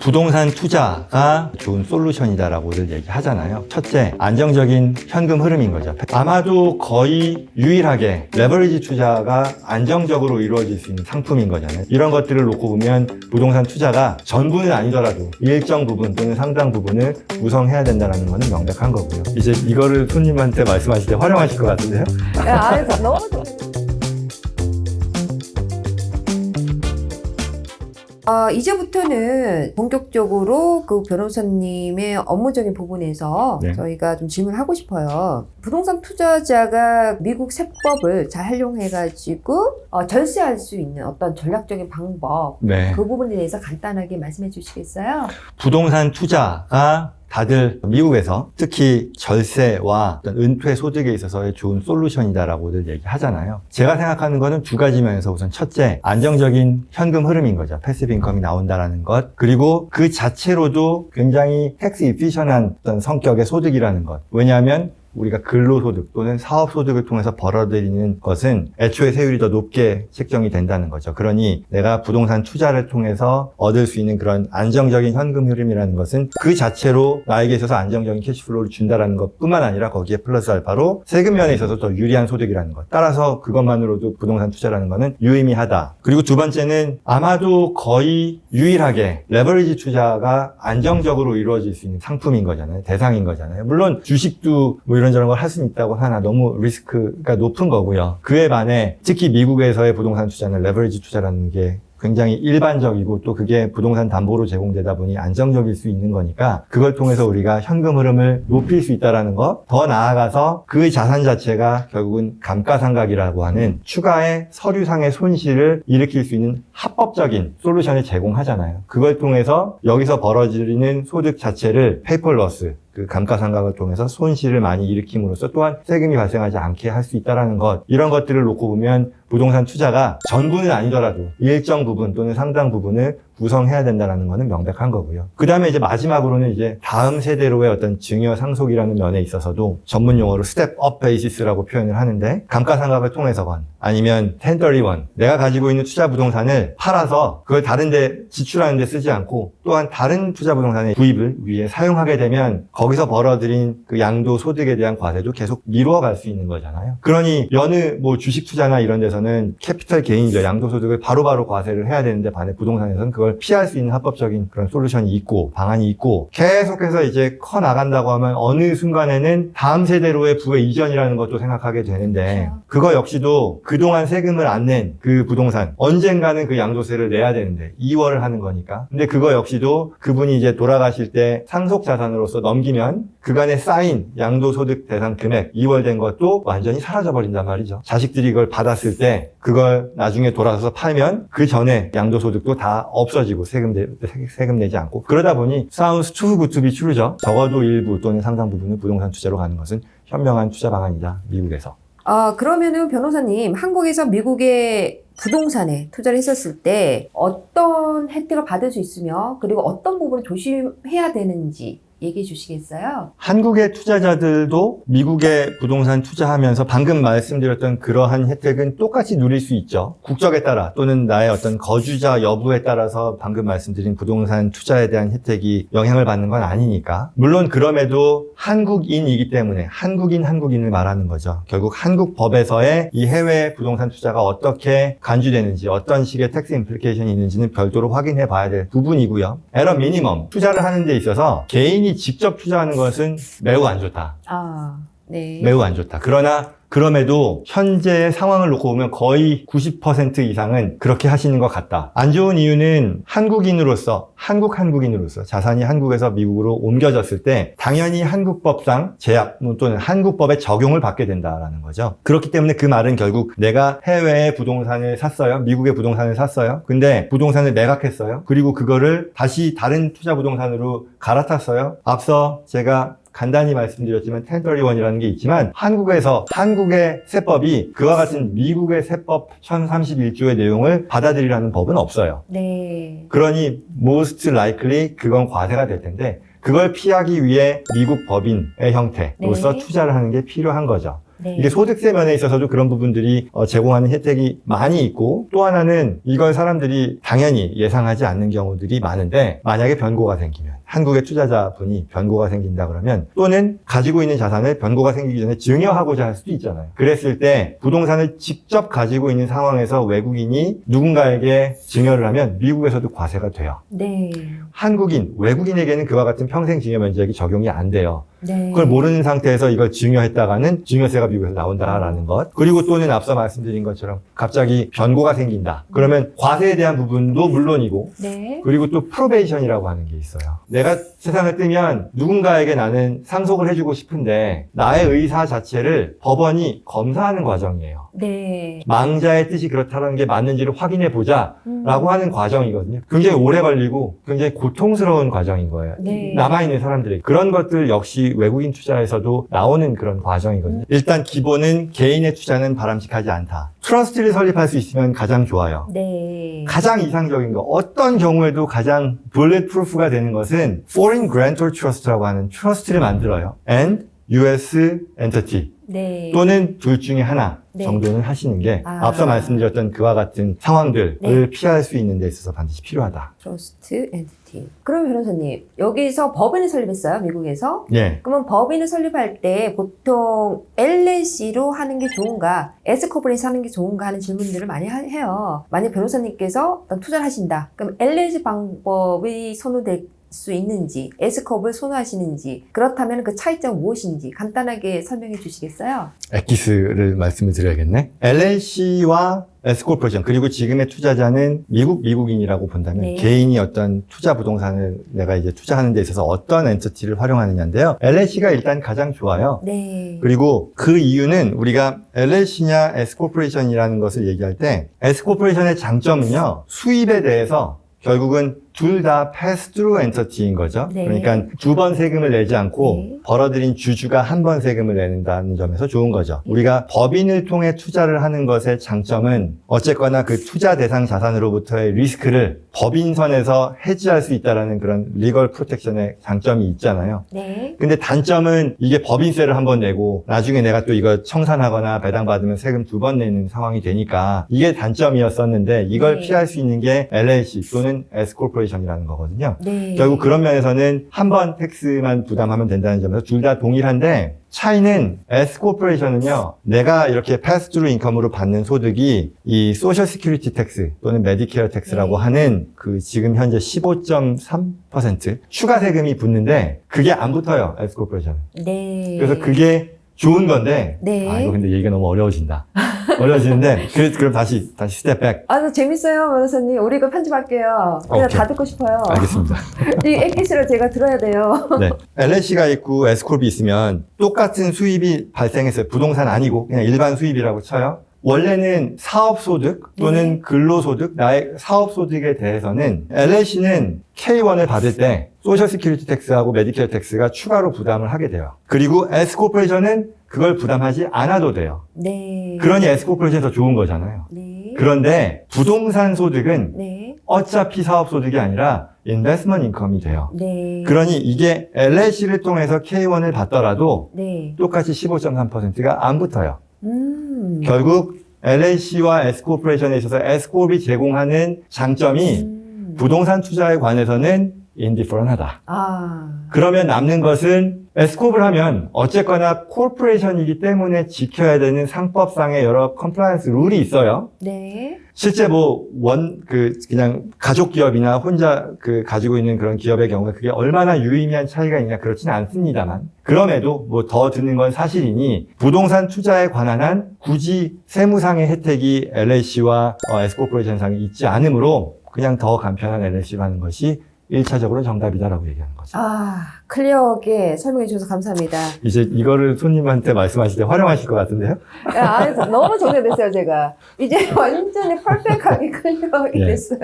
부동산 투자가 좋은 솔루션이다라고들 얘기하잖아요. 첫째, 안정적인 현금 흐름인 거죠. 아마도 거의 유일하게 레버리지 투자가 안정적으로 이루어질 수 있는 상품인 거잖아요. 이런 것들을 놓고 보면 부동산 투자가 전부는 아니더라도 일정 부분 또는 상당 부분을 구성해야 된다는 것은 명백한 거고요. 이제 이거를 손님한테 말씀하실 때 활용하실 것 같은데요? 아, 너무 좋 아, 이제부터는 본격적으로 그 변호사님의 업무적인 부분에서 네. 저희가 좀 질문하고 싶어요. 부동산 투자자가 미국 세법을 잘 활용해가지고 어, 절세할 수 있는 어떤 전략적인 방법, 네. 그 부분에 대해서 간단하게 말씀해 주시겠어요? 부동산 투자가 다들 미국에서 특히 절세와 은퇴 소득에 있어서의 좋은 솔루션이다라고들 얘기하잖아요. 제가 생각하는 거는 두 가지 면에서 우선 첫째, 안정적인 현금 흐름인 거죠. 패시브 인컴이 나온다라는 것. 그리고 그 자체로도 굉장히 텍스 이피션한 어떤 성격의 소득이라는 것. 왜냐하면 우리가 근로소득 또는 사업소득을 통해서 벌어들이는 것은 애초에 세율이 더 높게 책정이 된다는 거죠. 그러니 내가 부동산 투자를 통해서 얻을 수 있는 그런 안정적인 현금 흐름이라는 것은 그 자체로 나에게 있어서 안정적인 캐시플로우를 준다는 것 뿐만 아니라 거기에 플러스 알파로 세금 면에 있어서 더 유리한 소득이라는 것. 따라서 그것만으로도 부동산 투자라는 것은 유의미하다. 그리고 두 번째는 아마도 거의 유일하게 레버리지 투자가 안정적으로 이루어질 수 있는 상품인 거잖아요. 대상인 거잖아요. 물론 주식도 뭐 이런저런 걸 할 수는 있다고 하나 너무 리스크가 높은 거고요. 그에 반해 특히 미국에서의 부동산 투자는 레버리지 투자라는 게 굉장히 일반적이고 또 그게 부동산 담보로 제공되다 보니 안정적일 수 있는 거니까 그걸 통해서 우리가 현금 흐름을 높일 수 있다는 것, 더 나아가서 그 자산 자체가 결국은 감가상각이라고 하는 추가의 서류상의 손실을 일으킬 수 있는 합법적인 솔루션을 제공하잖아요. 그걸 통해서 여기서 벌어지는 소득 자체를 페이퍼 러스 그 감가상각을 통해서 손실을 많이 일으킴으로써 또한 세금이 발생하지 않게 할 수 있다는 것 이런 것들을 놓고 보면 부동산 투자가 전부는 아니더라도 일정 부분 또는 상당 부분을 구성해야 된다는 것은 명백한 거고요. 그 다음에 이제 마지막으로는 이제 다음 세대로의 어떤 증여 상속이라는 면에 있어서도 전문 용어로 스텝 업 베이시스라고 표현을 하는데 감가상각을 통해서건 아니면 1031 내가 가지고 있는 투자 부동산을 팔아서 그걸 다른 데 지출하는 데 쓰지 않고 또한 다른 투자 부동산의 구입을 위해 사용하게 되면 거기서 벌어들인 그 양도 소득에 대한 과세도 계속 미루어 갈 수 있는 거잖아요. 그러니 여느 뭐 주식 투자나 이런 데서는 캐피털 개인이죠. 양도 소득을 바로바로 과세를 해야 되는데 반해 부동산에서는 그걸 피할 수 있는 합법적인 그런 솔루션이 있고 방안이 있고 계속해서 이제 커 나간다고 하면 어느 순간에는 다음 세대로의 부의 이전이라는 것도 생각하게 되는데 그렇죠. 그거 역시도 그동안 세금을 안 낸 그 부동산 언젠가는 그 양도세를 내야 되는데 2월을 하는 거니까 근데 그거 역시도 그분이 이제 돌아가실 때 상속 자산으로서 넘기면 그간에 쌓인 양도소득 대상 금액 2월 된 것도 완전히 사라져 버린단 말이죠 자식들이 이걸 받았을 때 그걸 나중에 돌아서서 팔면 그 전에 양도소득도 다 없어 지고 세금, 내, 세금 내지 않고 그러다 보니 사우스 투 구투비 추르죠. 적어도 일부 또는 상당 부분은 부동산 투자로 가는 것은 현명한 투자 방안이다 미국에서. 아, 그러면은 변호사님, 한국에서 미국의 부동산에 투자를 했었을 때 어떤 혜택을 받을 수 있으며 그리고 어떤 부분을 조심해야 되는지 얘기해 주시겠어요? 한국의 투자자들도 미국에 부동산 투자하면서 방금 말씀드렸던 그러한 혜택은 똑같이 누릴 수 있죠. 국적에 따라 또는 나의 어떤 거주자 여부에 따라서 방금 말씀드린 부동산 투자에 대한 혜택이 영향을 받는 건 아니니까. 물론 그럼에도 한국인이기 때문에 한국인 한국인을 말하는 거죠. 결국 한국 법에서의 이 해외 부동산 투자가 어떻게 간주되는지 어떤 식의 텍스 임플리케이션이 있는지는 별도로 확인해 봐야 될 부분이고요. 에러 미니멈 투자를 하는 데 있어서 개인이 직접 투자하는 것은 매우 안 좋다. 아, 네. 매우 안 좋다. 그러나 그럼에도 현재의 상황을 놓고 보면 거의 90% 이상은 그렇게 하시는 것 같다. 안 좋은 이유는 한국인으로서, 한국 한국인으로서 자산이 한국에서 미국으로 옮겨졌을 때 당연히 한국법상 제약 또는 한국법의 적용을 받게 된다라는 거죠. 그렇기 때문에 그 말은 결국 내가 해외에 부동산을 샀어요. 미국의 부동산을 샀어요. 근데 부동산을 매각했어요. 그리고 그거를 다시 다른 투자 부동산으로 갈아탔어요. 앞서 제가 간단히 말씀드렸지만 1031이라는 게 있지만 한국에서 한국의 세법이 그와 같은 미국의 세법 1031조의 내용을 받아들이라는 법은 없어요. 네. 그러니 most likely 그건 과세가 될 텐데 그걸 피하기 위해 미국 법인의 형태로서 네. 투자를 하는 게 필요한 거죠. 네. 이게 소득세 면에 있어서도 그런 부분들이 어, 제공하는 혜택이 많이 있고 또 하나는 이걸 사람들이 당연히 예상하지 않는 경우들이 많은데 만약에 변고가 생기면 한국의 투자자분이 변고가 생긴다 그러면 또는 가지고 있는 자산을 변고가 생기기 전에 증여하고자 할 수도 있잖아요. 그랬을 때 부동산을 직접 가지고 있는 상황에서 외국인이 누군가에게 증여를 하면 미국에서도 과세가 돼요. 네. 한국인, 외국인에게는 그와 같은 평생 증여 면적이 적용이 안 돼요. 네. 그걸 모르는 상태에서 이걸 증여했다가는 증여세가 미국에서 나온다라는 것. 그리고 또는 앞서 말씀드린 것처럼 갑자기 변고가 생긴다. 그러면 과세에 대한 부분도 물론이고 네. 그리고 또 프로베이션이라고 하는 게 있어요. 내가 세상을 뜨면 누군가에게 나는 상속을 해주고 싶은데 나의 의사 자체를 법원이 검사하는 과정이에요. 네. 망자의 뜻이 그렇다는 게 맞는지를 확인해 보자. 음. 라고 하는 과정이거든요. 굉장히 오래 걸리고 굉장히 고통스러운 과정인 거예요. 네. 남아있는 사람들에게. 그런 것들 역시 외국인 투자에서도 나오는 그런 음. 과정이거든요. 일단 기본은 개인의 투자는 바람직하지 않다. 트러스트를 설립할 수 있으면 가장 좋아요. 네. 가장 이상적인 거, 어떤 경우에도 가장 bulletproof가 되는 것은 foreign grantor trust라고 하는 트러스트를 만들어요. and US entity. 네. 또는 둘 중에 하나 네. 정도는 하시는 게 아. 앞서 말씀드렸던 그와 같은 상황들을 네. 피할 수 있는 데 있어서 반드시 필요하다. 트러스트 엔티티. 그럼 변호사님, 여기서 법인을 설립했어요, 미국에서. 예. 그러면 법인을 설립할 때 보통 LLC로 하는 게 좋은가, S코퍼레이션 하는 게 좋은가 하는 질문들을 많이 하- 해요. 만약 변호사님께서 투자를 하신다. 그럼 LLC 방법이 선호될 수 있는지, S컵을 선호하시는지, 그렇다면 그 차이점 무엇인지 간단하게 설명해 주시겠어요? 엑기스를 말씀을 드려야겠네. LLC와 S코퍼레이션 그리고 지금의 투자자는 미국 미국인이라고 본다면 네. 개인이 어떤 투자 부동산을 내가 이제 투자하는 데 있어서 어떤 엔티티를 활용하느냐인데요. LLC가 일단 가장 좋아요. 네. 그리고 그 이유는 우리가 LLC냐 S코퍼레이션이라는 것을 얘기할 때 S코퍼레이션의 장점은요. 수입에 대해서 결국은 둘다 pass-through entity인 거죠. 네. 그러니까 두 번 세금을 내지 않고 네. 벌어들인 주주가 한 번 세금을 내는다는 점에서 좋은 거죠. 우리가 법인을 통해 투자를 하는 것의 장점은 어쨌거나 그 투자 대상 자산으로부터의 리스크를 법인선에서 해지할 수 있다는 그런 리걸 프로텍션의 장점이 있잖아요. 네. 근데 단점은 이게 법인세를 한 번 내고 나중에 내가 또 이거 청산하거나 배당받으면 세금 두 번 내는 상황이 되니까 이게 단점이었었는데 이걸 네. 피할 수 있는 게 LLC 또는 Scorporation이 라는 거거든요. 네. 결국 그런 면에서는 한 번 텍스만 부담하면 된다는 점에서 둘 다 동일한데 차이는 Scorporation은요, 내가 이렇게 패스트루 인컴으로 받는 소득이 이 소셜 시큐리티 텍스 또는 메디케어 텍스라고 네. 하는 그 지금 현재 15.3% 추가 세금이 붙는데 그게 안 붙어요, Scorporation은. 네. 그래서 그게 좋은 건데, 네. 아, 이거 근데 얘기가 너무 어려워진다. 어려워지는데, 그, 그럼 다시, 다시 스텝 백. 아, 저 재밌어요, 변호사님. 우리 이거 편집할게요. 그냥 오케이. 다 듣고 싶어요. 알겠습니다. 이 엑기스를 제가 들어야 돼요. 네. LLC가 있고 Scorp이 있으면 똑같은 수입이 발생했어요. 부동산 아니고 그냥 일반 수입이라고 쳐요. 원래는 사업소득 또는 네. 근로소득, 나의 사업소득에 대해서는 LLC는 K1을 받을 때 소셜 시큐리티 텍스하고 메디케어 텍스가 추가로 부담을 하게 돼요. 그리고 S코퍼레이션은 그걸 부담하지 않아도 돼요. 네. 그러니 S코퍼레이션이 더 좋은 거잖아요. 네. 그런데 부동산 소득은 네. 어차피 사업소득이 아니라 인베스먼트 인컴이 돼요. 네. 그러니 이게 LLC를 통해서 K1을 받더라도 네. 똑같이 15.3%가 안 붙어요. 음. 결국 LLC와 S코퍼레이션에 있어서 S코업이 제공하는 장점이 음. 부동산 투자에 관해서는 인디퍼런하다. 아. 그러면 남는 것은 S코업을 하면 어쨌거나 코퍼레이션이기 때문에 지켜야 되는 상법상의 여러 컴플라이언스 룰이 있어요. 네. 실제 뭐 원 그 그냥 가족 기업이나 혼자 그 가지고 있는 그런 기업의 경우에 그게 얼마나 유의미한 차이가 있냐 그렇지는 않습니다만 그럼에도 뭐더 듣는 건 사실이니 부동산 투자에 관한 한 굳이 세무상의 혜택이 LLC와 어, S코퍼레이션상에 있지 않으므로 그냥 더 간편한 LLC로 하는 것이 1차적으로 정답이다라고 얘기하는 거죠. 아, 클리어하게 설명해 주셔서 감사합니다. 이제 이거를 손님한테 말씀하실 때 활용하실 것 같은데요? 야, 안에서 너무 정리됐어요, 제가. 이제 완전히 퍼펙트하게 클리어하게 예. 됐어요.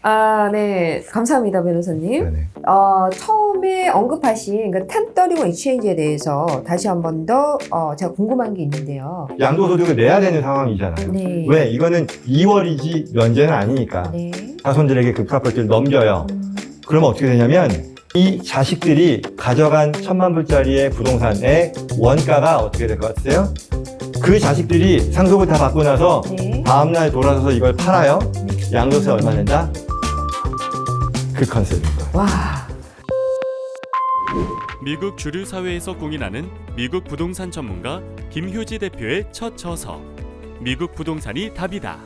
아, 네. 감사합니다, 변호사님. 네네. 어, 처음에 언급하신 그1031 익스체인지에 대해서 다시 한 번 더, 어, 제가 궁금한 게 있는데요. 양도소득을 내야 되는 상황이잖아요. 네. 왜? 이거는 2월이지 면제는 아니니까. 네. 자손들에게 그 프로퍼티를 넘겨요. 음, 그러면 어떻게 되냐면 이 자식들이 가져간 천만 불짜리의 부동산의 원가가 어떻게 될 것 같으세요? 그 자식들이 상속을 다 받고 나서 네. 다음날 돌아서서 이걸 팔아요? 양도세 얼마 낸다? 그 컨셉인 거예요. 와. 미국 주류 사회에서 공인하는 미국 부동산 전문가 김효지 대표의 첫 저서 미국 부동산이 답이다.